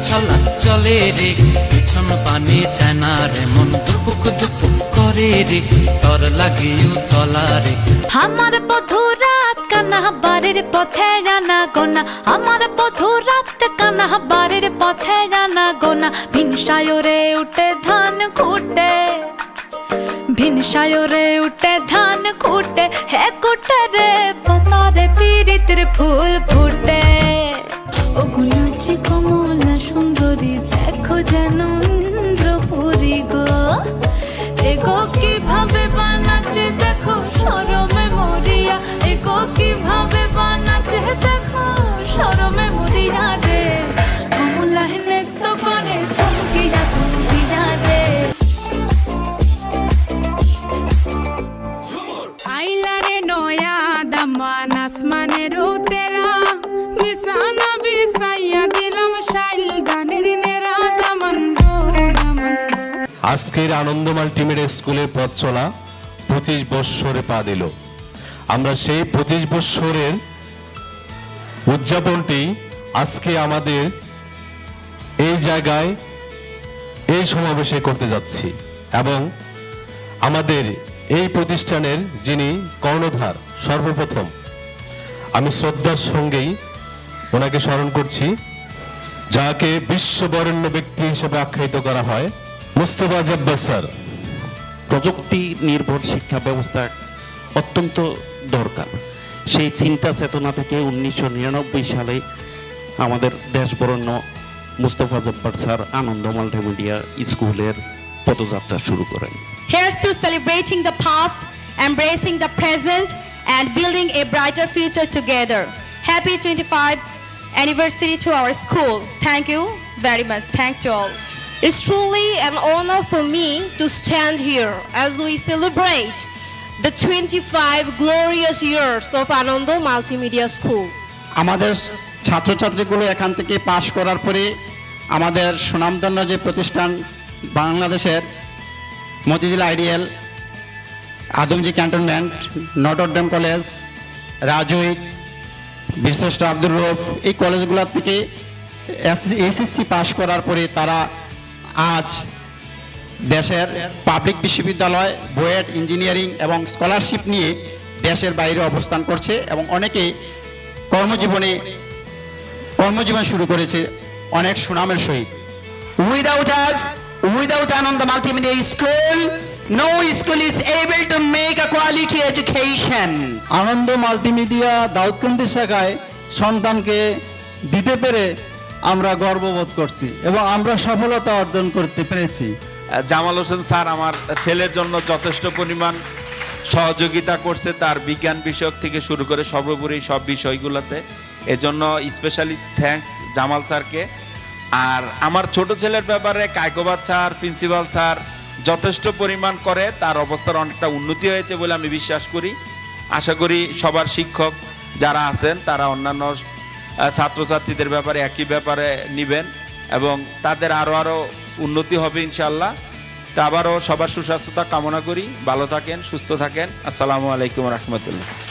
ময়না ছালা ছালা চলে রে, পিছন পানে চায় না রে, মন দুপুক দুপুক করে রে, তর লাগিও তলা রে। আমার বধু রাত কানা, বাড়ির পথে জানা গোনা। আমার বধু রাত কানা, বাড়ির পথে জানা গোনা। ভিনসায়রে উঠে ধান খুটে ভিনসায়রে উঠে ধান খুটে হে কুটে রে, পতারে পীড়িতের ফুল ফুটে। এগো কীভাবে বানাচ্ছে দেখো, সরমে মরিয়া। এগো কীভাবে বানাচ্ছে দেখো, সরমে মরিয়া রে। কমলা নৃত্য করে থমকিয়া থমকিয়া রে। আইলারে নয়া দামান আসমানের উতেরা। বিছানা বিছাইয়া দিলাম শাইল গানের আজকের আনন্দ মাল্টিমিডিয়া স্কুলের পথ চলা পঁচিশ বৎসরে পা দিল। আমরা সেই পঁচিশ বৎসরের উদযাপনটি আজকে আমাদের এই জায়গায়, এই সমাবেশে করতে যাচ্ছি এবং আমাদের এই প্রতিষ্ঠানের যিনি কর্ণধার, সর্বপ্রথম, আমি শ্রদ্ধার সঙ্গেই ওনাকে স্মরণ করছি, যাকে বিশ্ববরেণ্য ব্যক্তি হিসেবে আখ্যায়িত করা হয়। মুস্তফা জব্বার স্যার প্রযুক্তি নির্ভর শিক্ষা ব্যবস্থা অত্যন্ত দরকার সেই চিন্তা চেতনা থেকে উনিশশো নিরানব্বই সালে আমাদের দেশবরণ্য মুস্তফা জব্বার স্যার আনন্দ মাল্টিমিডিয়া স্কুলের পদযাত্রা শুরু করেন Here's to celebrating the past, embracing the present, and building a brighter future together. Happy 25th anniversary to our school. Thank you very much. Thanks to all. It's truly an honor for me to stand here as we celebrate the 25 glorious years of Anando Multimedia School. আমাদের ছাত্রছাত্রীগুলো এখান থেকে পাশ করার পরে আমাদের সুনামধন্য যে প্রতিষ্ঠান বাংলাদেশের Motijheel ideal Adamjee cantonment Notre Dame college, Rajuk, বিশ্বস্ত আব্দুর রফ, এই কলেজগুলোর থেকে এসএসসি পাশ করার পরে তারা আজ দেশের পাবলিক বিশ্ববিদ্যালয় বুয়েট ইঞ্জিনিয়ারিং এবং স্কলারশিপ নিয়ে দেশের বাইরে অবস্থান করছে এবং অনেকে কর্মজীবনে কর্মজীবন শুরু করেছে অনেক সুনামের সহিত Without us, without Ananda Multimedia School, no school is able to make a quality education. Ananda multimedia Daudkandi শাখায় সন্তানকে দিতে পেরে আমরা গর্ববোধ করছি এবং আমরা সফলতা অর্জন করতে পেরেছি। জামাল হোসেন স্যার, আমার ছেলের জন্য যথেষ্ট পরিমাণ সহযোগিতা করছে তার বিজ্ঞান বিষয়ক থেকে শুরু করে সর্বোপরি সব বিষয়গুলোতে। এজন্য স্পেশালি থ্যাঙ্কস জামাল স্যারকে। আর আমার ছোট ছেলের ব্যাপারে কায়কোবাদ স্যার, প্রিন্সিপাল স্যার যথেষ্ট পরিমাণ করে, তার অবস্থার অনেকটা উন্নতি হয়েছে বলে আমি বিশ্বাস করি। আশা করি সবার শিক্ষক যারা আছেন, তারা অন্যান্য ছাত্রছাত্রীদের ব্যাপারে একই ব্যাপারে নিবেন এবং তাদের আরও আরও উন্নতি হবে ইনশাল্লাহ তা আবারও সবার সুস্বাস্থ্যতা কামনা করি। ভালো থাকেন, সুস্থ থাকেন। আসসালামু আলাইকুম রহমতুল্লাহ।